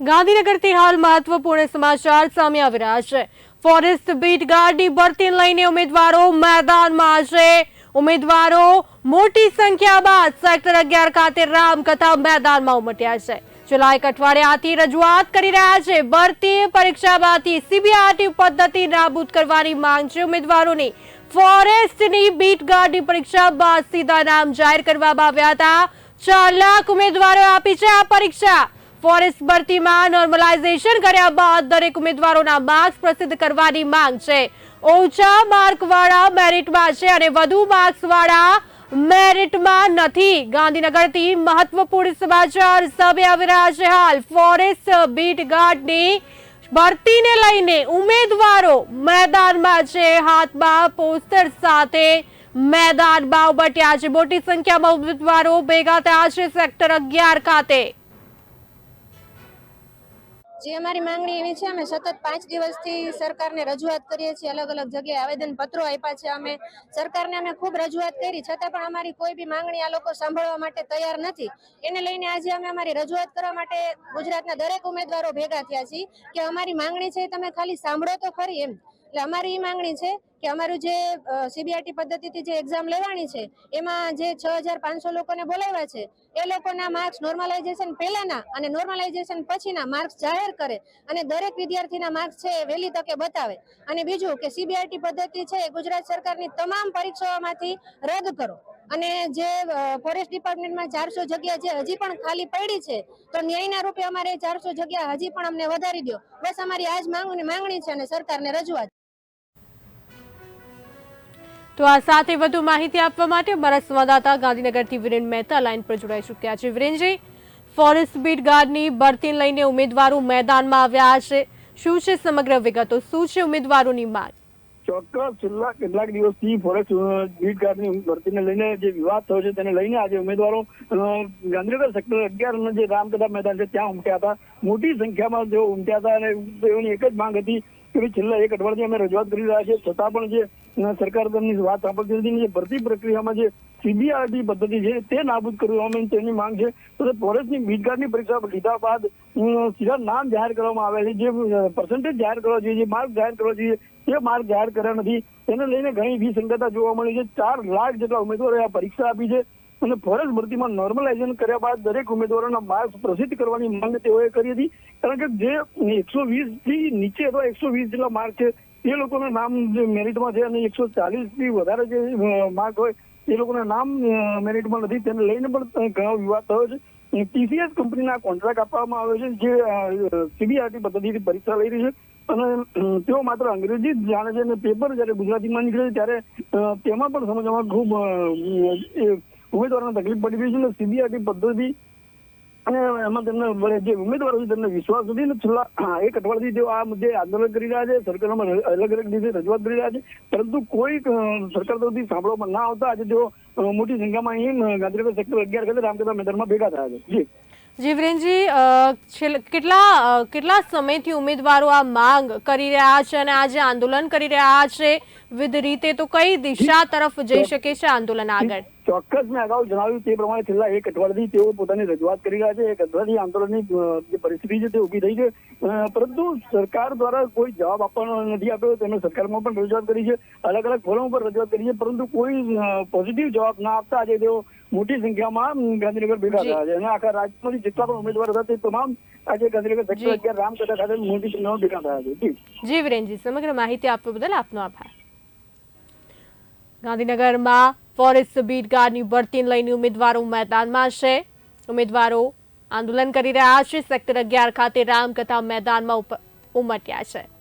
ગાંધીનગરથી હાલ મહત્વપૂર્ણ સમાચાર સામે આવી રહ્યા છે. ફોરેસ્ટ બીટ ગાર્ડની ભરતી લઈને ઉમેદવારો મેદાનમાં છે. ઉમેદવારો મોટી સંખ્યા બાદ સેક્ટર અગિયાર ખાતે રામકથા મેદાનમાં ઉમટ્યા છે. છેલ્લા એક અઠવાડિયાથી રજૂઆત કરી રહ્યા છે. ભરતી પરીક્ષામાંથી સીબીઆરટી પદ્ધતિ નાબૂદ કરવાની માંગ છે ઉમેદવારોની. ફોરેસ્ટની બીટ ગાર્ડની પરીક્ષા બાદ સીધા નામ જાહેર કરવામાં આવ્યા હતા. ચાર લાખ ઉમેદવારો આપી છે આ પરીક્ષા. ફોરેસ્ટ ભરતીમાં નોર્મલાઇઝેશન કર્યા બાદ દરેક ઉમેદવારોના માર્ક્સ પ્રસિદ્ધ કરવાની માંગ છે. ઓછા માર્ક વાળા મેરિટમાં છે અને વધુ માર્ક્સ વાળા મેરિટમાં નથી. ગાંધીનગરથી મહત્વપૂર્ણ સમાચાર સામે આવી રહ્યા છે હાલ. ફોરેસ્ટ બીટ ગાર્ડની ભરતીને લઈને ઉમેદવારો મેદાનમાં છે. હાથમાં પોસ્ટર સાથે મેદાનમાં ઉમટ્યા છે. મોટી સંખ્યામાં ઉમેદવારો ભેગા થયા છે સેક્ટર અગિયાર ખાતે. જે અમારી માંગણી એવી છે, અમે સતત પાંચ દિવસથી સરકારને રજૂઆત કરીએ છીએ, અલગ અલગ જગ્યાએ આવેદન પત્રો આપ્યા છે. અમે સરકારને અમે ખૂબ રજૂઆત કરી, છતાં પણ અમારી કોઈ બી માંગણી આ લોકો સાંભળવા માટે તૈયાર નથી. એને લઈને આજે અમે અમારી રજૂઆત કરવા માટે ગુજરાતના દરેક ઉમેદવારો ભેગા થયા છીએ કે અમારી માંગણી છે તમે ખાલી સાંભળો તો ખરી એમ. એટલે અમારી એ માંગણી છે કે અમારું જે સીબીઆરટી પદ્ધતિથી જે એક્ઝામ લેવાની છે, એમાં જે છ હજાર પાંચસો લોકોને બોલાવ્યા છે, એ લોકોના માર્ક્સ નોર્મલાઇઝેશન પહેલાના અને નોર્મલાઇઝેશન પછીના માર્ક્સ જાહેર કરે અને દરેક વિદ્યાર્થીના માર્ક્સ છે એ વહેલી તકે બતાવે. અને બીજું કે સીબીઆરટી પદ્ધતિ છે એ ગુજરાત સરકારની તમામ પરીક્ષાઓમાંથી રદ કરો. અને જે ફોરેસ્ટ ડિપાર્ટમેન્ટમાં ચારસો જગ્યા જે હજી પણ ખાલી પડી છે, તો ન્યાયના રૂપે અમારે ચારસો જગ્યા હજી પણ અમને વધારી દો બસ અમારી આજ માંગ માંગણી છે અને સરકારને રજૂઆત. તો આ સાથે વધુ માહિતી આપવા માટે અમારા સંવાદદાતા ગાંધીનગરથી વિરેન મહેતા લાઇન પર જોડાઈ ચૂક્યા છે. વિરેનજી, ફોરેસ્ટ બીટ ગાર્ડની ભરતી લઈને ઉમેદવારો મેદાનમાં આવ્યા છે. શું છે સમગ્ર વિગતો? શું છે ઉમેદવારોની માંગ? ચોક્કસ, છેલ્લા કેટલાક દિવસથી ફોરેસ્ટ બીટ ગાર્ડની ભરતીને લઈને જે વિવાદ થયો છે તેને લઈને આજે ઉમેદવારો ગાંધીનગર સેક્ટર અગિયાર જે રામકથા મેદાન છે, ત્યાં ઉમટ્યા હતા. મોટી સંખ્યામાં તેઓ ઉમટ્યા હતા અને તેઓની એક જ માંગ હતી ભાઈ છેલ્લા એક અઠવાડિયાથી અમે રજૂઆત કરી રહ્યા છીએ. છતાં પણ જે સરકાર તેમની વાત સાંભળતી નથી જે ભરતી પ્રક્રિયામાં જે સીબીઆરટી પદ્ધતિ છે તે નાબૂદ કરવામાં તેની માંગ છે. તો ફોરેસ્ટની બીટ ગાર્ડની પરીક્ષા લીધા બાદ સીધા નામ જાહેર કરવામાં આવ્યા છે. જે પર્સન્ટેજ જાહેર કરવા જોઈએ, જે માર્ક જાહેર કરવા જોઈએ, તે માર્ક જાહેર કર્યા નથી. તેને લઈને ઘણી વિસંગતતા જોવા મળી છે. ચાર લાખ જેટલા ઉમેદવારોએ આ પરીક્ષા આપી છે. અને ફરજ ભરતીમાં નોર્મલાઇઝેશન કર્યા બાદ દરેક ઉમેદવારોના માર્ક્સ પ્રસિદ્ધ કરવાની માંગ તેઓએ કરી હતી. કારણ કે જે એકસો વીસથી નીચે અથવા એકસો વીસ જેટલા માર્ક છે, એ લોકોના નામ મેરિટમાં છે અને એકસો ચાલીસથી વધારે જે માર્ક હોય, એ લોકોના નામ મેરિટમાં નથી. તેને લઈને પણ ઘણો વિવાદ થયો છે. ટીસીએસ કંપનીના કોન્ટ્રાક્ટ આપવામાં આવ્યો છે, જે સીબીઆરટી પદ્ધતિથી પરીક્ષા લઈ રહી છે. અને તેઓ માત્ર અંગ્રેજી જ જાણે છે અને પેપર જ્યારે ગુજરાતીમાં નીકળે ત્યારે તેમાં પણ સમજવામાં ખૂબ ઉમેદવારોને તકલીફ પડી રહી છે અને સીબીઆરટી પદ્ધતિ અને એમાં તેમને જે ઉમેદવારો છે તેમને વિશ્વાસ નથી ને છેલ્લા એક અઠવાડિયાથી તેઓ આ મુદ્દે આંદોલન કરી રહ્યા છે સરકારમાં અલગ અલગ રીતે રજૂઆત કરી રહ્યા છે. પરંતુ કોઈ સરકાર તરફથી સાંભળવામાં ના આવતા આજે તેઓ મોટી સંખ્યામાં અહીં ગાંધીનગર સેક્ટર અગિયાર ખાતે રામકથા મેદાનમાં ભેગા થયા છે. જી. જીવરેનજી કેટલા કેટલા સમયથી ઉમેદવારો આ માંગ કરી રહ્યા છે અને આજે આંદોલન કરી રહ્યા છે? વિવિધ રીતે તો કઈ દિશા તરફ જઈ શકે છે આંદોલન આગળ? ચોક્કસ મેં અગાઉ જણાવ્યું તે પ્રમાણે છેલ્લા એક અઠવાડિયાથી તેઓ પોતાની રજૂઆત કરી રહ્યા છે. એક અઠવાડિયાથી આંદોલનની જે પરિસ્થિતિ છે તે ઊભી થઈ છે. પરંતુ સરકાર દ્વારા કોઈ જવાબ આપવાનો નથી આપ્યો. તેમણે સરકારમાં પણ રજૂઆત કરી છે. અલગ અલગ ફોરમ પર રજૂઆત કરી છે. પરંતુ કોઈ પોઝિટિવ જવાબ ના આપતા આજે તેઓ મોટી સંખ્યામાં ગાંધીનગર ભેગા થયા છે. અને આખા રાજ્યમાંથી જેટલા પણ ઉમેદવાર હતા તે તમામ આજે ગાંધીનગર. સેક્ટર અગિયાર રામકથા ખાતે મોટી સંખ્યામાં ભેગા થયા છે. જી. જી વિરેનજી સમગ્ર માહિતી આપવા બદલ આપનો આભાર. ગાંધીનગરમાં ફોરેસ્ટ બીટ ગાર્ડની ભરતીને લઈને ઉમેદવારો મેદાનમાં છે. ઉમેદવારો આંદોલન કરી રહ્યા છે. સેક્ટર અગિયાર ખાતે રામકથા મેદાનમાં ઉમટ્યા છે.